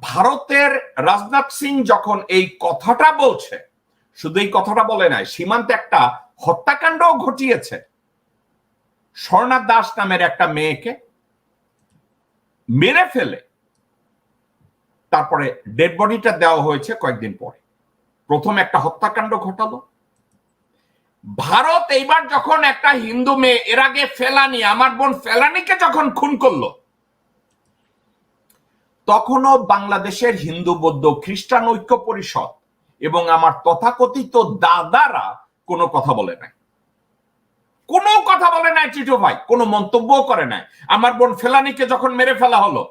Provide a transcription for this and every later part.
ভারতের রাজনাথ সিং যখন এই কথাটা বলছে, শুধু এই কথাটা বলে নাই, সীমান্তে একটা হত্যাকাণ্ডও ঘটিয়েছে। স্বর্ণা দাস নামের একটা মেয়েকে মেরে ফেলে। তারপরে ডেড বডিটা দেওয়া হয়েছে কয়েকদিন পরে। প্রথম একটা হত্যাকাণ্ড ঘটালো। ভারত এইবার যখন একটা হিন্দু মেয়ে, এর আগে ফেলানি, আমার বোন ফেলানিকে যখন খুন করল তখনও বাংলাদেশের হিন্দু, বৌদ্ধ, খ্রিস্টান ঐক্য পরিষদ এবং আমার তথাকথিত দাদারা কোনো কথা বলে নাই। কোনো কথা বলে নাই টিটু ভাই, কোনো মন্তব্যও করে নাই। আমার বোন ফেলানিকে যখন মেরে ফেলা হলো,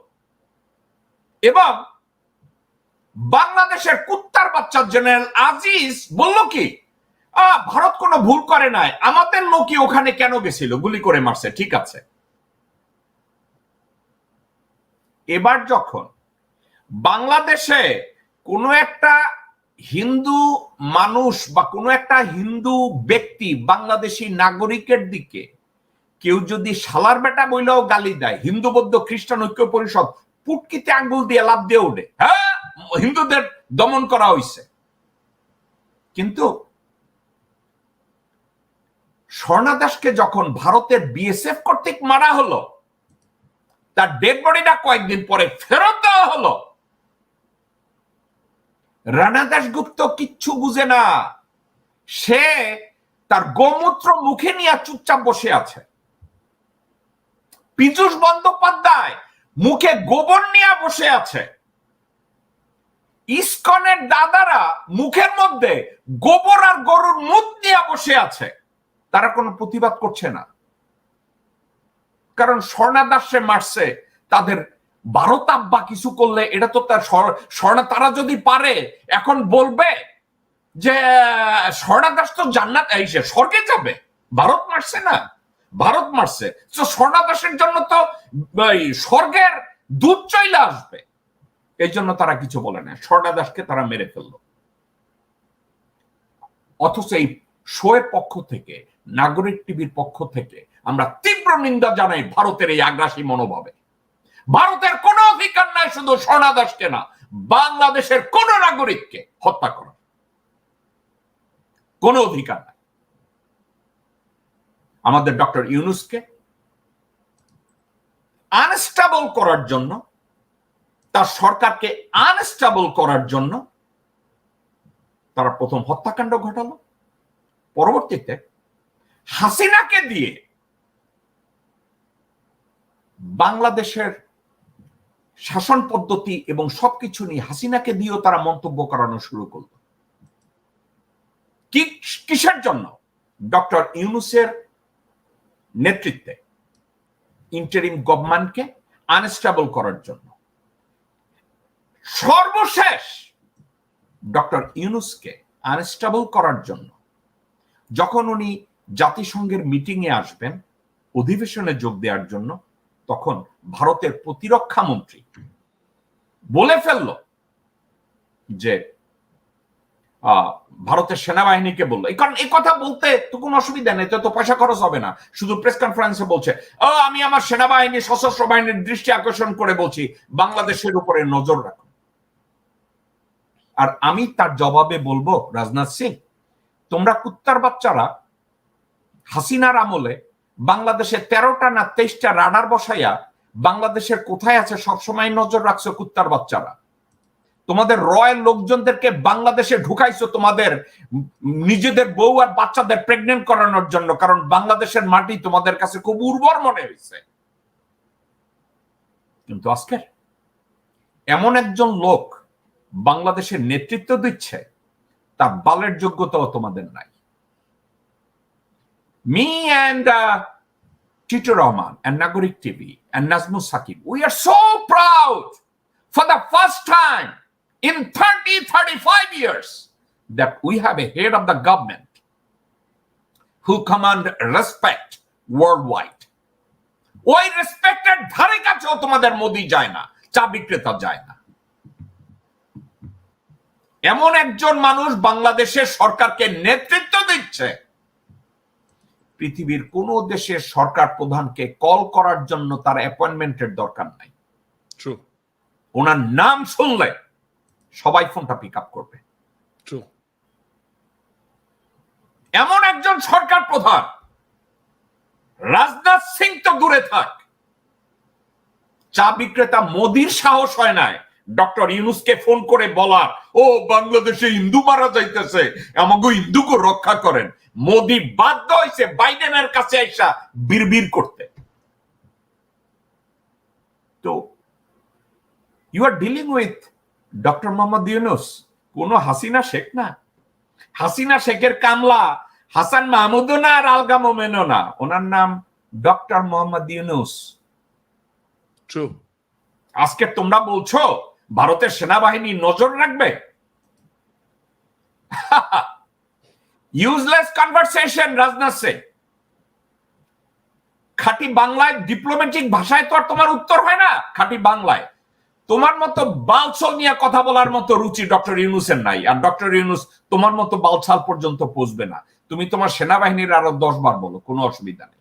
এবং বাংলাদেশের কুত্তার বাচ্চা জেনারেল আজিজ বলল কি ভারত কোনো ভুল করে নাই, আমাদের লোকই ওখানে কেন গেছিল? গুলি করে মারছে, ঠিক আছে। এবার যখন বাংলাদেশে কোনো একটা হিন্দু মানুষ বা কোনো একটা হিন্দু ব্যক্তি বাংলাদেশি নাগরিকের দিকে কেউ যদি শালার বেটা বইলেও গালি দেয়, হিন্দু, বৌদ্ধ, খ্রিস্টান, ঐক্য পরিষদ, পুটকিতে আঙ্গুল দিয়ে লাভ দিয়ে ওঠে হ্যাঁ হিন্দুদের দমন করা হয়েছে কিন্তু স্বর্ণা দাসকে যখন ভারতের বিএসএফ কর্তৃক মারা হলো তার ডেড বডিটা কয়েকদিন পরে ফেরত দেওয়া হলো। রানা দাসগুপ্ত কিচ্ছু বুঝে না। সে তার গোমূত্র মুখে নিয়ে চুপচাপ বসে আছে। পীযুষ বন্দ্যোপাধ্যায় মুখে গোবর নিয়ে বসে আছে। ইস্কনের দাদারা মুখের মধ্যে গোবর আর গরুর মুখ নিয়ে বসে আছে। তারা কোনো প্রতিবাদ করছে না। কারণ স্বর্ণা দাসে মারছে তাদের ভারত আব্বা কিছু করলে এটা তো তার স্বর- স্বর্ণা তারা যদি পারে এখন বলবে যে আহ, স্বর্ণা দাস তো জান্নাত স্বর্গে যাবে ভারত মারছে না ভারত মারছে। তো স্বর্ণা দাসের জন্য তো স্বর্গের দুধ চইলে আসবে। এই জন্য তারা কিছু বলে না স্বর্ণা দাসকে তারা মেরে ফেলল। অথচ এই শোয়ের পক্ষ থেকে নাগরিক টিভির পক্ষ থেকে আমরা তীব্র নিন্দা জানাই ভারতের এই আগ্রাসী মনোভাবে। ভারতের কোনো অধিকার নাই, শুধু স্বর্ণা দাসকে না, বাংলাদেশের কোন নাগরিককে হত্যা করা। কোনো অধিকার নাই। আমাদের ডক্টর ইউনুসকে আনস্টেবল করার জন্য, তার সরকারকে আনস্টেবল করার জন্য তারা প্রথম হত্যাকাণ্ড ঘটালো। পরবর্তীতে হাসিনাকে দিয়ে বাংলাদেশের শাসন পদ্ধতি এবং সবকিছু নিয়ে হাসিনাকে দিয়েও তারা মন্তব্য করানো শুরু করল। কিসের জন্য? ডক্টর ইউনুসের নেতৃত্বে ইন্টারিম গভর্নমেন্টকে আনস্টেবল করার জন্য। সর্বশেষ ডক্টর ইউনুসকে আনস্টেবল করার জন্য যখন উনি জাতিসংঘের মিটিং এ আসবেন, অধিবেশনে যোগ দেওয়ার জন্য তখন ভারতের প্রতিরক্ষা মন্ত্রী বলে ফেলল যে ভারতের সেনাবাহিনীকে বলল, এই কারণ এই কথা বলতে তো কোনো অসুবিধা নেই তো পয়সা খরচ হবে না। শুধু প্রেস কনফারেন্সে বলছে, ও, আমি আমার সেনাবাহিনী, সশস্ত্র বাহিনীর দৃষ্টি আকর্ষণ করে বলছি, বাংলাদেশের উপরে নজর রাখুন আর আমি তার জবাবে বলব, রাজনাথ সিং, তোমরা কুত্তার বাচ্চারা হাসিনার আমলে বাংলাদেশে তেরোটা না তেইশটা রাডার বসাইয়া বাংলাদেশের কোথায় আছে সবসময় নজর রাখছো কুত্তার বাচ্চারা? তোমাদের রয়্যাল লোকজনদেরকে বাংলাদেশে ঢুকাইছো তোমাদের নিজেদের বউ আর বাচ্চাদের প্রেগনেন্ট করানোর জন্য, কারণ বাংলাদেশের মাটি তোমাদের কাছে খুব উর্বর মনে হয়েছে কিন্তু আজকে এমন একজন লোক বাংলাদেশের নেতৃত্ব দিচ্ছে, তার বালের যোগ্যতাও তোমাদের নাই। Me and Tito Rahman and Nagorik TV and Nazmus Sakib, we are so proud for the first time in 30, 35 years that we have a head of the government who command respect worldwide. ওই রেসপেক্টের ধারে কাছেও তোমাদের মোদি যায় না চা বিক্রেতা যায় না এমন একজন মানুষ বাংলাদেশের সরকারকে নেতৃত্ব দিচ্ছে পৃথিবীর কোন দেশের সরকার প্রধানকে কল করার জন্য তার অ্যাপয়েন্টমেন্টের দরকার নাই। ওনার নাম শুনলে সবাই ফোনটা পিক আপ করবে। এমন একজন সরকার প্রধান রাজনাথ সিং তো দূরে থাক চা বিক্রেতা মোদির সাহস হয় নাই ডক্টর ইউনুসকে ফোন করে বলা ও বাংলাদেশে হিন্দু মারা যাইতেছে আমাকে হিন্দুকে রক্ষা করেন। মোদি বাধ্য হয়েছে বাইডেনের কাছে আইসা বিড়বিড় করতে। তো you are dealing with doctor Mohammad Yunus. কোন হাসিনা শেখ না। হাসিনা শেখের কামলা হাসান মাহমুদও না আর আলগা মোমেনও না। ওনার নাম ডক্টর মোহাম্মদ ইউনুস। True. আজকে তোমরা বলছো ভারতের সেনাবাহিনী নজর রাখবে? Useless conversation Rajnath Singh. খাঁটি বাংলায় ডিপ্লোম্যাটিক ভাষায় তো আর তোমার উত্তর হয় না, খাঁটি বাংলায়। তোমার মতো বালছল নিয়ে কথা বলার মতো রুচি ডক্টর ইউনুসের নাই, আর ডক্টর ইউনুস তোমার মতো বালছাল পর্যন্ত পৌঁছবে না। তুমি তোমার সেনাবাহিনীর আরও দশ বার বলো, কোনো অসুবিধা নেই।